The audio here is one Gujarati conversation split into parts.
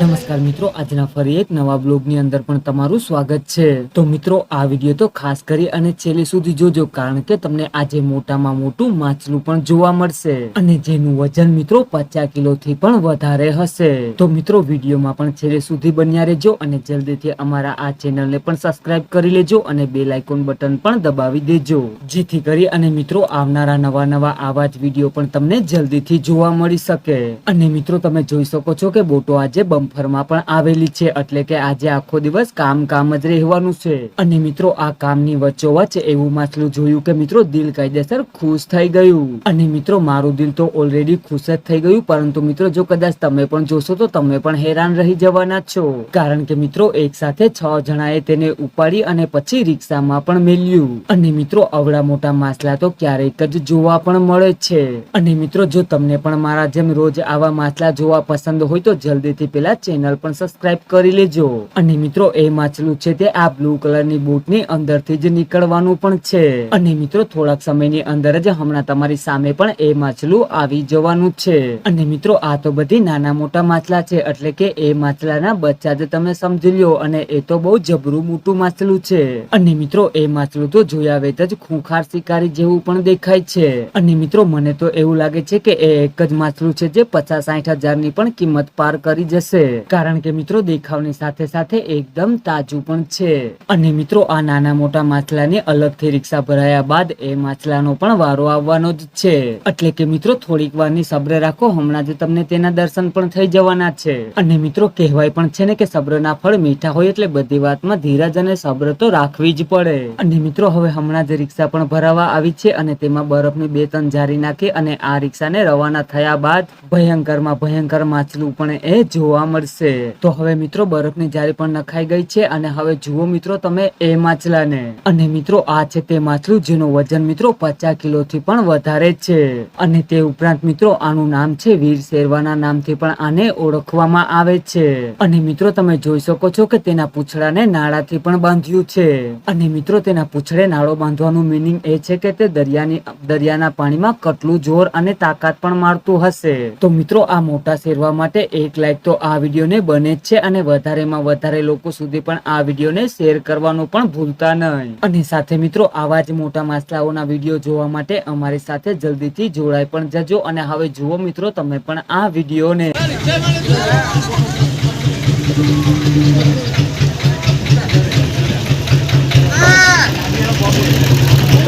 નમસ્કાર મિત્રો, આજના ફરી એક નવા બ્લોગની અંદર પણ તમારું સ્વાગત છે. તો મિત્રો, આ વીડિયો તો ખાસ કરી અને છેલ્લે સુધી જોજો, કારણ કે તમને આજે મોટામાં મોટું માછલું પણ જોવા મળશે. અને જેનું વજન મિત્રો પચાસ કિલો થી પણ વધારે હશે. તો મિત્રો, વિડીયોમાં પણ છેલ્લે સુધી બન્યા રહેજો અને જલ્દીથી અમારા આ ચેનલને પણ સબસ્ક્રાઇબ કરી લેજો અને બેલ આઇકોન બટન પણ દબાવી દેજો. જેથી કરી અને મિત્રો, આવનારા નવા નવા આવા જ વીડિયો પણ તમને જલ્દીથી જોવા મળી શકે. અને મિત્રો, તમે જોઈ શકો છો કે બોટો આજે બમ્ફરમાં પણ આવેલી છે એટલે કે આજે આખો દિવસ કામ કામ જ રહેવાનું છે. અને મિત્રો, આ કામની વચ્ચોવચ્ચ એવું માછલું જોયું કે મિત્રો, દિલ કાયદેસર ખુશ થઈ ગયું. અને મિત્રો, મારું દિલ તો ઓલરેડી ખુશ જ થઈ ગયું, પરંતુ મિત્રો, જો કદાચ તમે પણ જોશો તો તમે પણ હેરાન રહી જવાના છો. કારણ કે મિત્રો, એક સાથે છ જણાએ તેને ઉપાડી અને પછી રિક્ષામાં પણ મેલ્યું. અને મિત્રો અવડા મોટા માછલા તો ક્યારેક જ જોવા પણ મળે છે. અને મિત્રો, જો તમને પણ મારા જેમ રોજ આવા માછલા જોવા પસંદ હોય તો જલ્દીથી પેલા ચેનલ પણ સબસ્ક્રાઇબ કરી લેજો. અને મિત્રો એ માછલું છે તે, આ બ્લુ કલરની બોટની અંદરથી જ નીકળવાનું પણ છે. અને મિત્રો, થોડાક સમયની અંદર જ હમણાં તમારી સામે પણ એ માછલું આવી જવાનું છે. અને મિત્રો, આ તો બધી નાના મોટા માછલા છે, એટલે કે એ માછલાના બચ્ચા જ તમે સમજી લ્યો, અને એ તો બહુ જબરું મોટું માછલું છે. અને મિત્રો, એ માછલું તો જોયા વેત જ ખૂંખાર શિકારી જેવું પણ દેખાય છે. અને મિત્રો, મને તો એવું લાગે છે કે એ એક જ માછલું છે જે પચાસ સાઠ હજારની પણ કિંમત પાર કરી જશે. કારણ કે મિત્રો, દેખાવની સાથે સાથે એકદમ તાજું પણ છે. અને મિત્રો, આ નાના મોટા માછલાને અલગથી રિક્ષા ભરાયા બાદ એ માછલાનો પણ વારો આવવાનો જ છે. એટલે કે મિત્રો, થોડીક વારની સબ્ર રાખો, હમણાં જ તમને તેના દર્શન પણ થઈ જવાના છે. અને મિત્રો, કહેવાય પણ છે ને કે સબ્રના ફળ મીઠા હોય એટલે બધી વાતમાં ધીરજ અને સબ્ર તો રાખવી જ પડે. અને મિત્રો, હવે હમણાં જ રિક્ષા પણ ભરાવા આવી છે અને તેમાં બરફની બે તન જારી નાખી અને આ રિક્ષાને રવાના થયા બાદ ભયંકરમાં ભયંકર માછલું પણ એ જોવા મળશે. તો હવે મિત્રો, બરફની જારી પણ નખાઈ ગઈ છે અને હવે જુઓ મિત્રો તમે એ માછલાને. અને મિત્રો, આ છે તે માછલું જેનું વજન મિત્રો પચાસ કિલો થી પણ વધારે છે. અને તે ઉપરાંત મિત્રો, આનું નામ છે વીર શેરવાના નામથી પણ આને ઓળખવામાં આવે છે. અને મિત્રો, તમે જોઈ શકો છો કે તેના પૂછડાને નાળાથી પણ બાંધ્યું છે. અને મિત્રો, તેના પૂંછડે નાળો બાંધવાનું મિનિંગ એ છે કે તે દરિયાની, દરિયાના પાણીમાં કેટલું જોર અને તાકાત પણ મારતું હશે. તો મિત્રો, આ મોટા શેરવા માટે એક લાઈક તો આ વિડીયોને બને છે અને વધારેમાં વધારે લોકો સુધી પણ આ વિડીયોને શેર કરવાનું પણ ભૂલતા નહીં. અને સાથે મિત્રો, આવા જ મોટા માસલાઓના વીડિયો જોવા માટે અમારી સાથે જલ્દીથી જોડાઈ પણ જજો અને હવે જુઓ મિત્રો, તમે પણ આ વિડીયોને.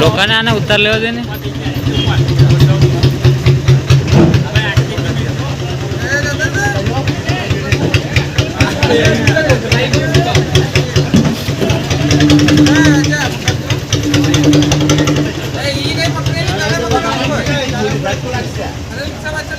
લોકોને આને ઉતાર લેવા દે ને. સમજતા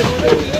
નથી